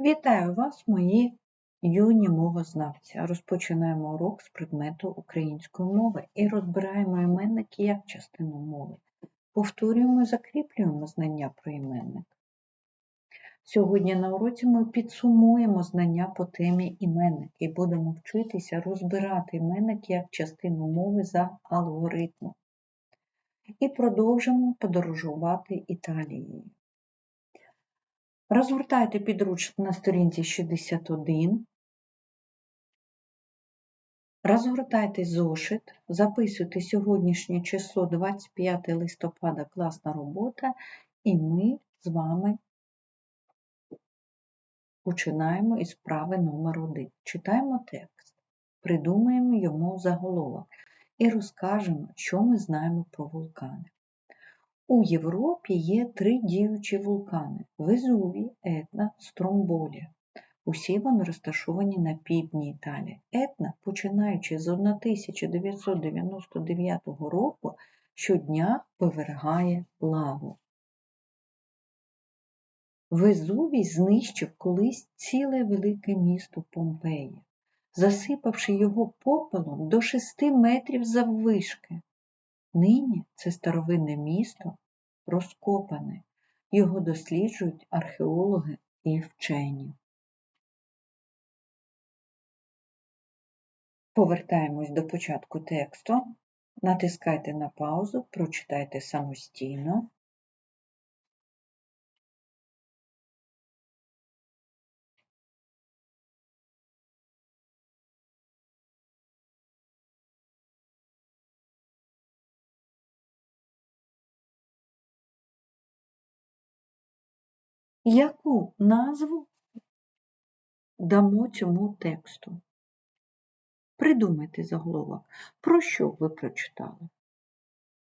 Вітаю вас, мої юні мовознавці. Розпочинаємо урок з предмету української мови і розбираємо іменники як частину мови. Повторюємо і закріплюємо знання про іменник. Сьогодні на уроці ми підсумуємо знання по темі іменник і будемо вчитися розбирати іменники як частину мови за алгоритмом. І продовжимо подорожувати Італією. Розгортайте підручник на сторінці 61. Розгортайте зошит, записуйте сьогоднішнє число 25 листопада класна робота, і ми з вами починаємо із вправи номер 1. Читаємо текст, придумаємо йому заголовок і розкажемо, що ми знаємо про вулкани. У Європі є три діючі вулкани Везувій, Етна, Стромболія. Усі вони розташовані на півдні Італії. Етна, починаючи з 1999 року, щодня вивергає лаву. Везувій знищив колись ціле велике місто Помпеї, засипавши його попелом до 6 метрів заввишки. Нині це старовинне місто розкопане, його досліджують археологи і вчені. Повертаємось до початку тексту, натискайте на паузу, прочитайте самостійно. Яку назву дамо цьому тексту? Придумайте заголовок. Про що ви прочитали?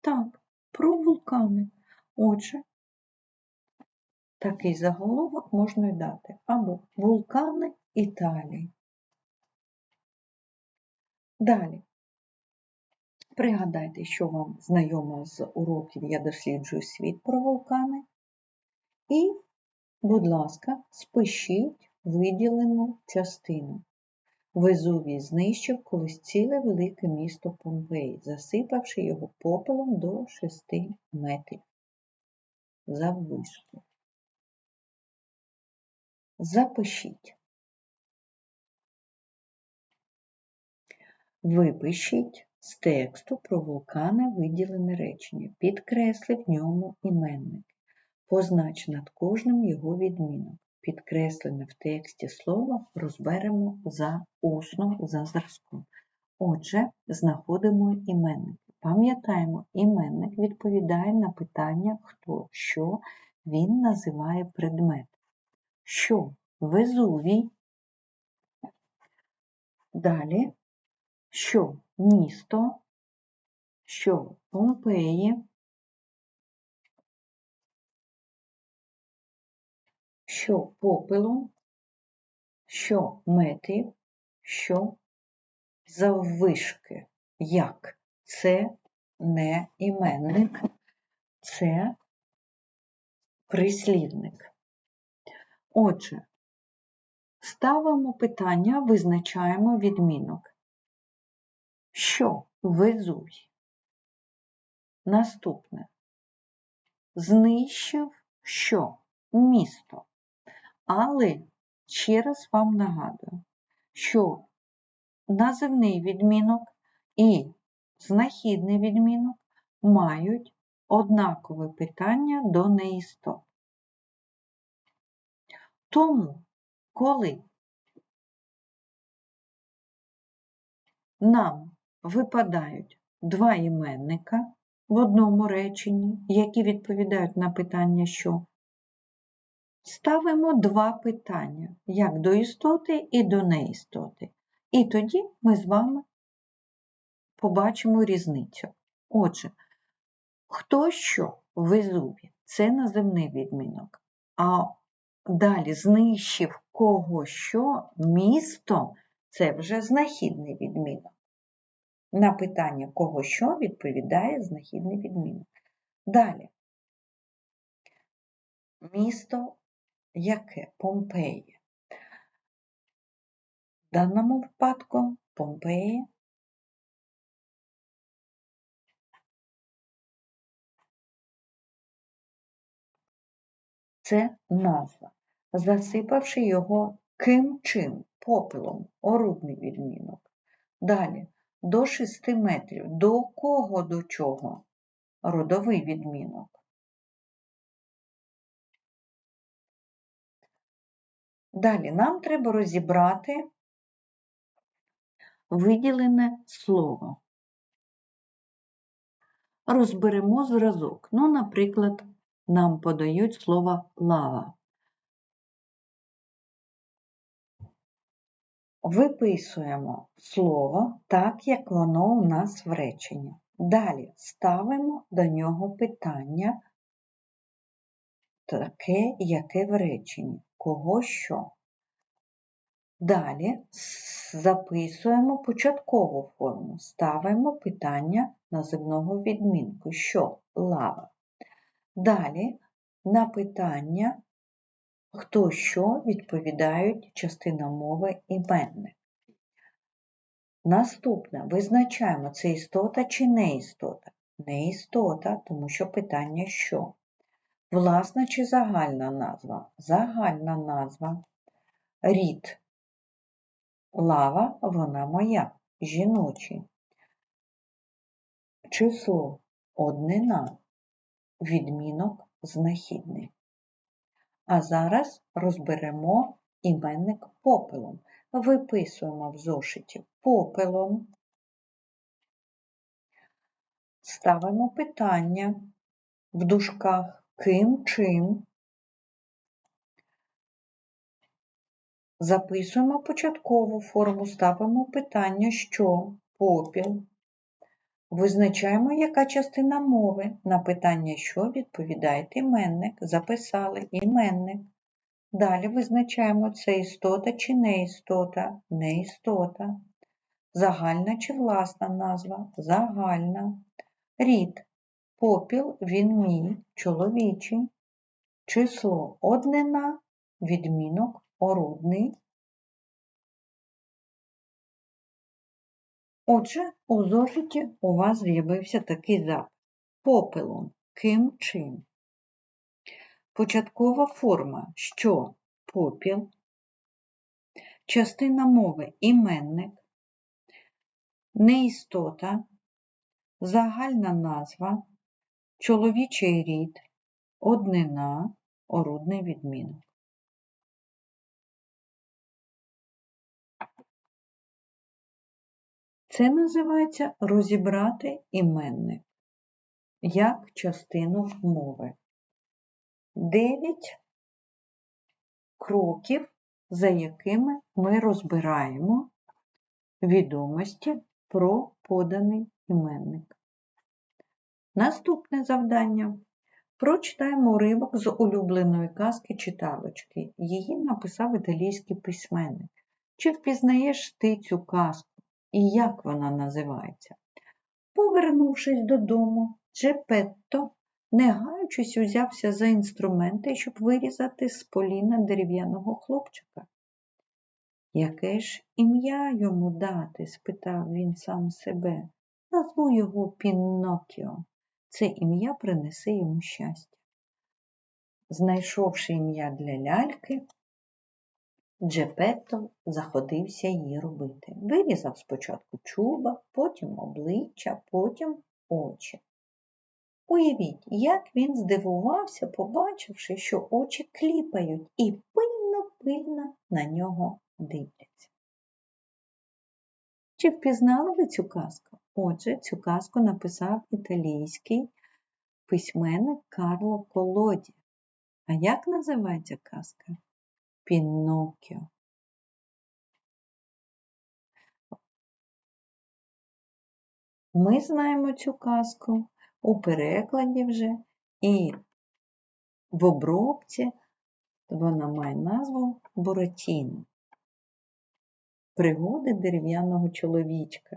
Так, про вулкани. Отже, такий заголовок можна й дати. Або вулкани Італії. Далі. Пригадайте, що вам знайомо з уроків Я досліджую світ про вулкани. І Будь ласка, спишіть виділену частину. Везувій знищив колись ціле велике місто Помпеї, засипавши його попелом до 6 метрів заввишки. Запишіть. Випишіть з тексту про вулкани виділене речення, підкресли в ньому іменник. Познач над кожним його відмінок. Підкреслене в тексті слово розберемо за усно за зразком. Отже, знаходимо іменник. Пам'ятаємо, іменник відповідає на питання хто, що він називає предмет. Що Везувій. Далі, що місто, що Помпеї. Що попелом, що метрів, що заввишки. Як? Це не іменник, це прислівник. Отже, ставимо питання, визначаємо відмінок. Що везуй? Наступне. Знищив що? Місто. Але ще раз вам нагадую, що називний відмінок і знахідний відмінок мають однакове питання до неістот. Тому, коли нам випадають два іменника в одному реченні, які відповідають на питання що, ставимо два питання, як до істоти і до неістоти. І тоді ми з вами побачимо різницю. Отже, хто що Везуві – це наземний відмінок. А далі знищив кого що місто це вже знахідний відмінок. На питання кого що відповідає знахідний відмінок. Далі. Місто яке? Помпеї. В даному випадку Помпеї це назва, засипавши його ким чим, попелом, орудний відмінок. Далі до 6 метрів. До кого до чого? Родовий відмінок. Далі нам треба розібрати виділене слово. Розберемо зразок. Ну, наприклад, нам подають слово лава. Виписуємо слово так, як воно у нас в реченні. Далі ставимо до нього питання таке, яке в реченні. Кого що? Далі записуємо початкову форму, ставимо питання називного відмінку, що лава. Далі на питання, хто що відповідають частина мови іменник. Наступне визначаємо, це істота чи не істота. Не істота, тому що питання що? Власна чи загальна назва? Загальна назва. Рід. Лава вона моя, жіночий. Число однина, відмінок знахідний. А зараз розберемо іменник попелом. Виписуємо в зошиті попелом, ставимо питання в дужках ким чим. Записуємо початкову форму, ставимо питання, що попіл. Визначаємо, яка частина мови. На питання, що відповідає іменник. Записали іменник. Далі визначаємо, це істота чи не істота, не істота. Загальна чи власна назва загальна. Рід. Попіл він мій, чоловічий. Число однина, відмінок орудний. Отже, у зошиті у вас з'явився такий запис. Попелом, ким чим. Початкова форма, що попіл, частина мови іменник, неістота, загальна назва, чоловічий рід, однина, орудний відмінок. Це називається розібрати іменник як частину мови. Дев'ять кроків, за якими ми розбираємо відомості про поданий іменник. Наступне завдання. Прочитаємо уривок з улюбленої казки читалочки. Її написав італійський письменник. Чи впізнаєш ти цю казку? і як вона називається. Повернувшись додому, Джепетто, не гаючись, узявся за інструменти, щоб вирізати з поліна дерев'яного хлопчика. Яке ж ім'я йому дати? спитав він сам себе. Назву його Піннокіо. Це ім'я принесе йому щастя. Знайшовши ім'я для ляльки, Джепетто заходився її робити. Вирізав спочатку чуба, потім обличчя, потім очі. Уявіть, як він здивувався, побачивши, що очі кліпають і пильно-пильно на нього дивляться. Чи впізнали ви цю казку? Отже, цю казку написав італійський письменник Карло Колоді. А як називається казка? Піноккіо. Ми знаємо цю казку у перекладі вже і в обробці вона має назву Буратіно. Пригоди дерев'яного чоловічка.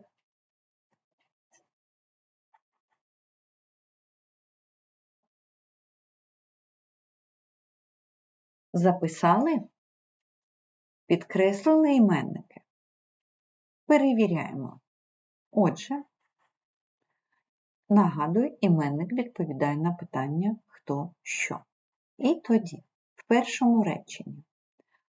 Записали? Підкреслили іменники. Перевіряємо. Отже, нагадую, іменник відповідає на питання хто що. І тоді, в першому реченні,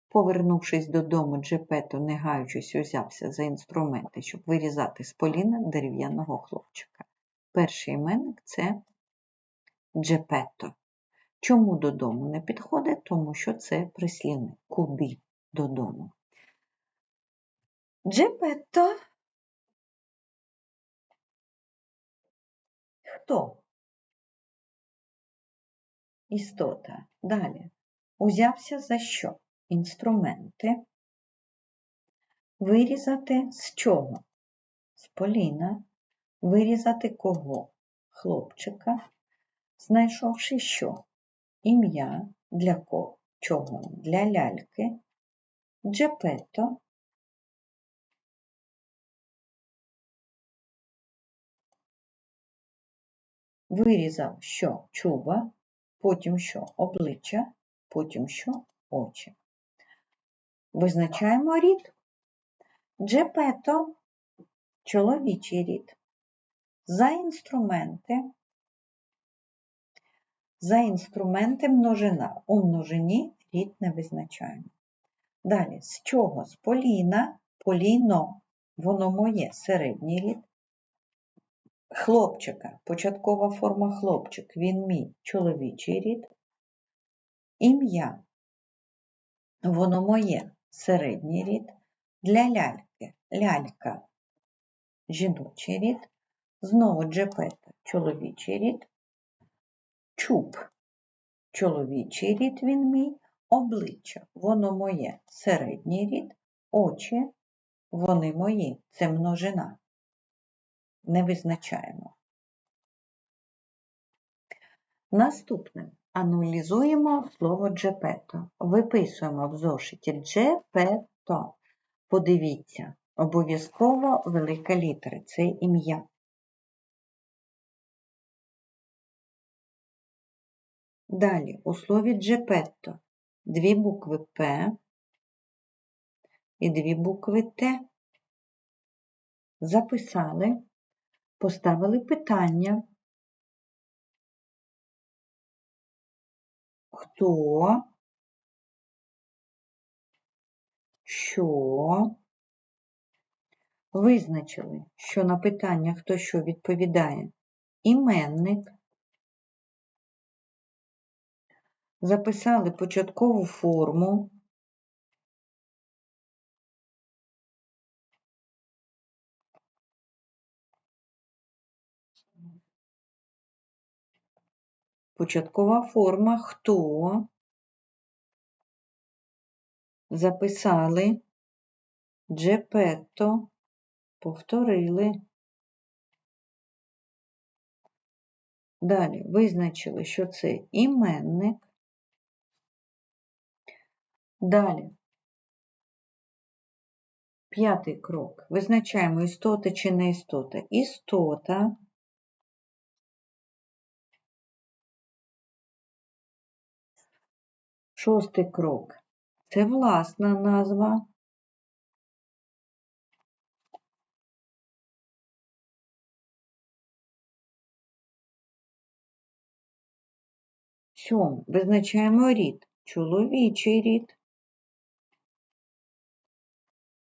повернувшись додому, Джепето, не гаючись, узявся за інструменти, щоб вирізати з поліна дерев'яного хлопчика. Перший іменник це Джепето. Чому додому не підходить? Тому що це прислівник. Куди додому? Джепетто. Хто? Істота. Далі. Узявся за що? Інструменти. Вирізати з чого? З поліна. Вирізати кого? Хлопчика. Знайшовши що? Ім'я для кого? Чого? Для ляльки. Джепето. Вирізав що чуба, потім що обличчя, потім що очі. Визначаємо рід. Джепето чоловічий рід. За інструменти. За інструменти множина. У множині рід не визначаємо. Далі, з чого? З поліна, поліно, воно моє середній рід. Хлопчика, початкова форма хлопчик, він мій чоловічий рід. Ім'я, воно моє середній рід. Для ляльки, лялька, жіночий рід. Знову джепета, чоловічий рід. Чуб, чоловічий рід він мій. Обличчя, воно моє середній рід. Очі, вони мої, це множина не визначаємо. Наступне аналізуємо слово джепето. Виписуємо в зошиті джепето. Подивіться, обов'язково велика літера це ім'я. Далі у слові джепетто дві букви П і дві букви Т. Записали поставили питання, хто, що, визначили, що на питання хто що відповідає. Іменник, записали початкову форму. Початкова форма хто записали джепетто, повторили. Далі визначили, що це іменник. Далі п'ятий крок. Визначаємо істота чи не істота. Істота. Шостий крок це власна назва. Сьом. Визначаємо рід. Чоловічий рід.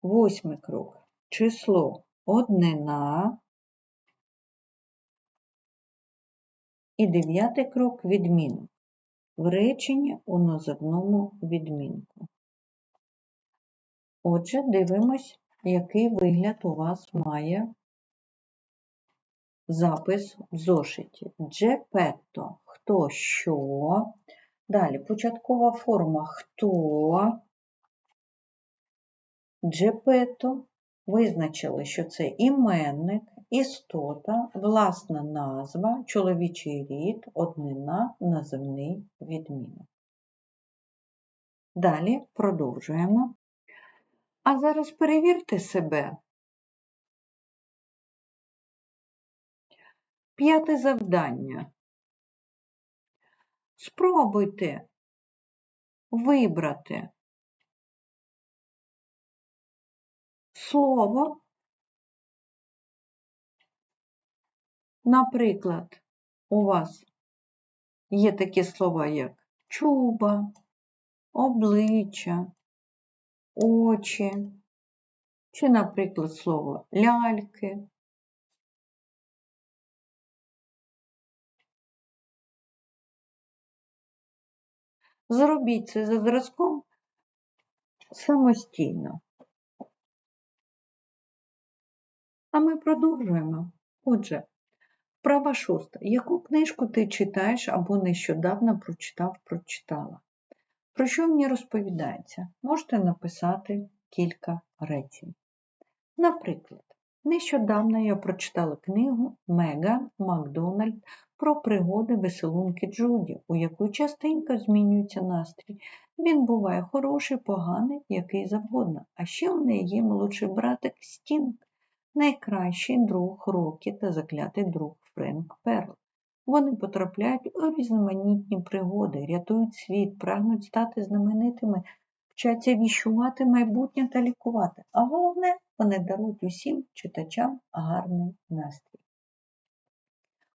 Восьмий крок. Число однина. І дев'ятий крок відмінок в реченні у називному відмінку. Отже, дивимось, який вигляд у вас має запис в зошиті. Джепетто хто що. Далі початкова форма хто. Джепетто. Визначили, що це іменник, істота, власна назва, чоловічий рід, однина, називний відмінок. Далі продовжуємо. А зараз перевірте себе. П'яте завдання. Спробуйте вибрати слово. Наприклад, у вас є такі слова, як чуба, обличчя, очі, чи, наприклад, слово ляльки. Зробіть це за зразком самостійно. А ми продовжуємо. Отже, вправа шоста. Яку книжку ти читаєш або нещодавно прочитав, прочитала? Про що мені розповідається? Можете написати кілька речень. Наприклад, нещодавно я прочитала книгу Меган Макдональд про пригоди веселунки Джуді, у яку частенько змінюється настрій. Він буває хороший, поганий, який завгодно. А ще у неї є молодший братик Стінг, найкращий друг Рокі та заклятий друг Френк Перл. Вони потрапляють у різноманітні пригоди, рятують світ, прагнуть стати знаменитими, вчаться віщувати майбутнє та лікувати. А головне, вони дарують усім читачам гарний настрій.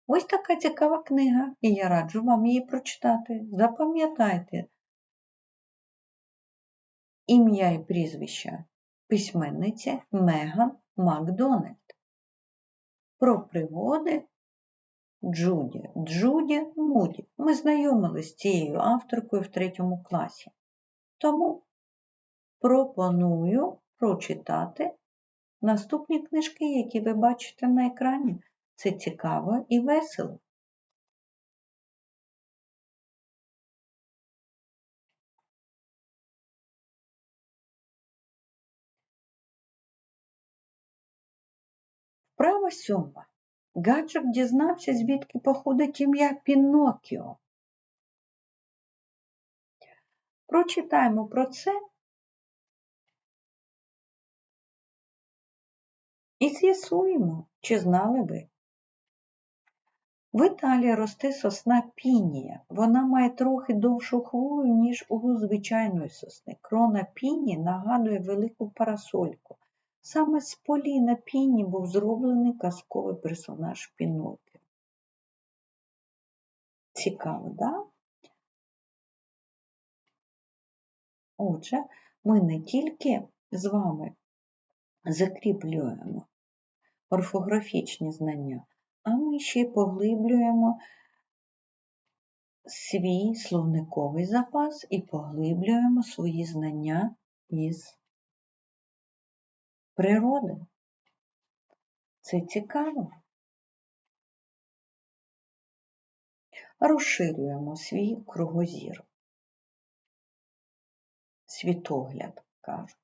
Ось така цікава книга, і я раджу вам її прочитати. Запам'ятайте ім'я і прізвище письменниці Меган Макдональд. Про пригоди Джуді. Джуді Муді. Ми знайомилися з цією авторкою в третьому класі. Тому пропоную прочитати наступні книжки, які ви бачите на екрані. Це цікаво і весело. Вправа сьома. Гаджик дізнався, звідки походить ім'я Пінокіо. Прочитаємо про це і з'ясуємо, чи знали ви. В Італії росте сосна пінія. Вона має трохи довшу хвою, ніж у звичайної сосни. Крона піні нагадує велику парасольку. Саме з Поліна Піні був зроблений казковий персонаж Пінокіо. Цікаво, да? Отже, ми не тільки з вами закріплюємо орфографічні знання, а ми ще й поглиблюємо свій словниковий запас і поглиблюємо свої знання із природи. Це цікаво. Розширюємо свій кругозір. Світогляд, кажуть.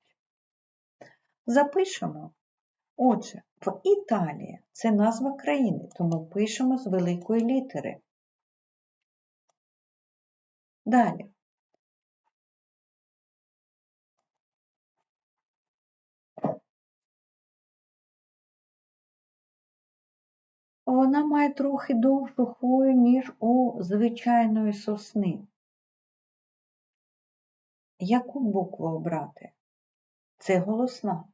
Запишемо. Отже, в Італії це назва країни, тому пишемо з великої літери. Далі. Вона має трохи довшу хвою, ніж у звичайної сосни. Яку букву обрати? Це голосна.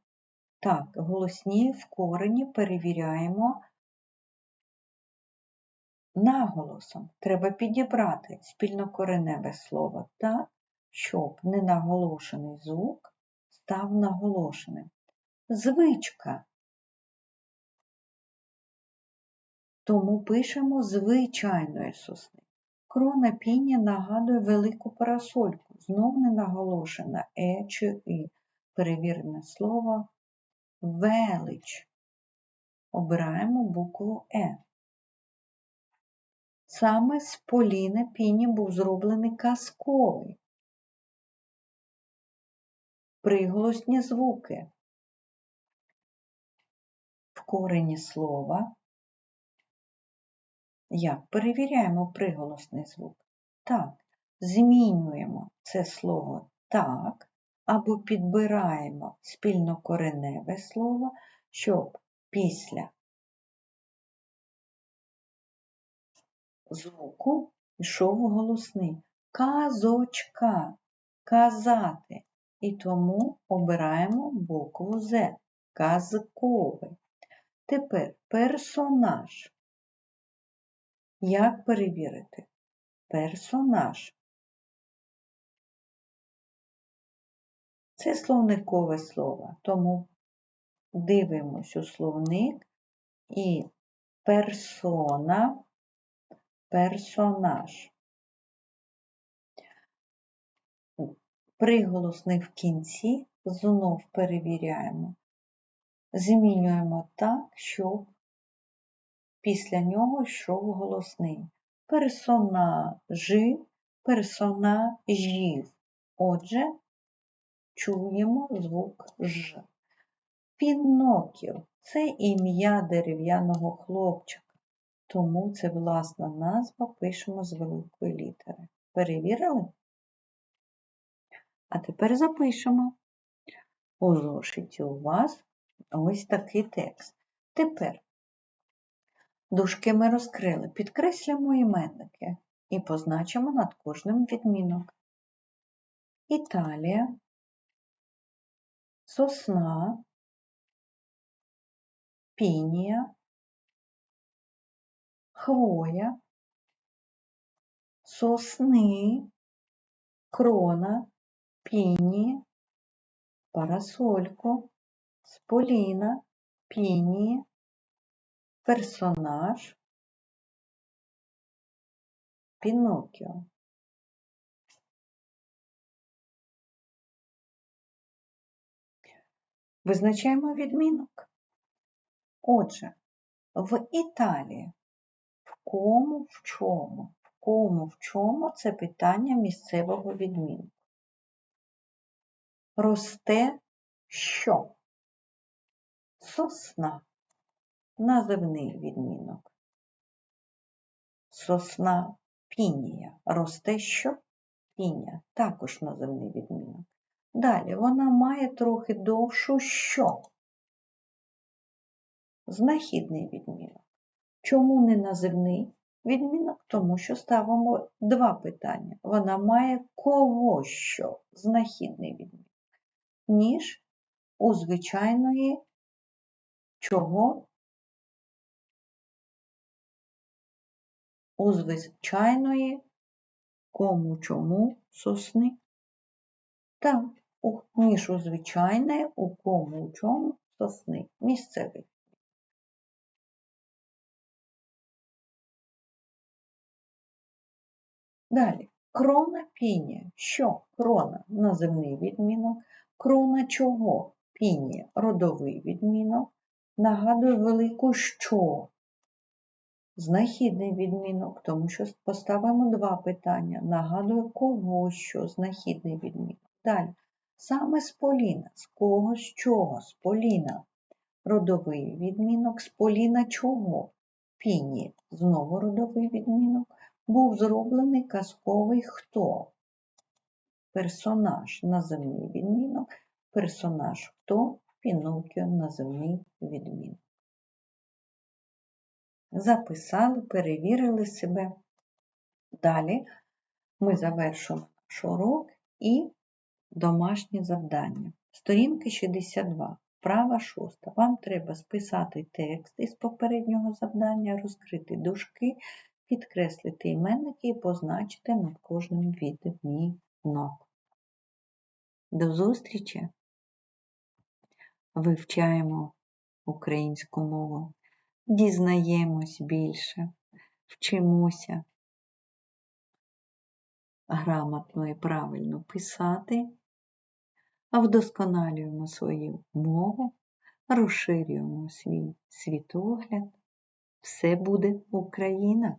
Так, голосні в корені перевіряємо наголосом. Треба підібрати спільнокореневе слово так, щоб ненаголошений звук став наголошеним. Звичка Тому пишемо звичайної сосни. Крона піні нагадує велику парасольку, знов не наголошена е чи і. Перевірене слово велич. Обираємо букву Е. Саме з Поліни піні був зроблений казковий. Приголосні звуки. В корені слова як? Перевіряємо приголосний звук. Так, змінюємо це слово так, або підбираємо спільнокореневе слово, щоб після звуку йшов голосний. Казочка, казати. І тому обираємо букву З. Казковий. Тепер персонаж. Як перевірити? Персонаж. Це словникове слово, тому дивимось у словник і персона, персонаж. Приголосний в кінці знов перевіряємо. Змінюємо так, щоб після нього йшов голосний. Персонажі, персонажів. Отже, чуємо звук Ж. Пінокіо це ім'я дерев'яного хлопчика, тому це власна назва пишемо з великої літери. Перевірили? А тепер запишемо. У зошиті у вас ось такий текст. Тепер дужки ми розкрили, підкреслюємо іменники і позначимо над кожним відмінок. Італія, сосна, пінія, хвоя, сосни, крона, піні, парасольку, споліна, піні, персонаж, Пінокіо. Визначаємо відмінок. Отже, в Італії в кому в чому? В кому в чому це питання місцевого відмінку. Росте що? Сосна. Називний відмінок. Сосна пінія. Росте що? Пінія. Також називний відмінок. Далі вона має трохи довшу що? Знахідний відмінок. Чому не називний відмінок? Тому що ставимо два питання. Вона має кого що? Знахідний відмінок. Ніж у звичайної чого? У звичайної кому чому сосни. Так, ніж у звичайне, у кому чому сосни. Місцевий. Далі. Крона пінія. Що? Крона називний відмінок. Крона чого? Пінія родовий відмінок. Нагадую велику що? Знахідний відмінок, тому що поставимо два питання. Нагадую, кого що знахідний відмінок. Далі. Саме з Поліна. З кого, з чого? З Поліна. Родовий відмінок. З Поліна чого? Піні. Знову родовий відмінок. Був зроблений казковий хто? Персонаж називний відмінок. Персонаж хто? Пінокіо називний відмінок. Записали, перевірили себе. Далі ми завершимо наш урок і домашнє завдання. Сторінки 62, права 6. Вам треба списати текст із попереднього завдання, розкрити дужки, підкреслити іменники і позначити над кожним відмінок. До зустрічі! Вивчаємо українську мову, дізнаємось більше, вчимося грамотно і правильно писати, а вдосконалюємо свою мову, розширюємо свій світогляд. Все буде Україна!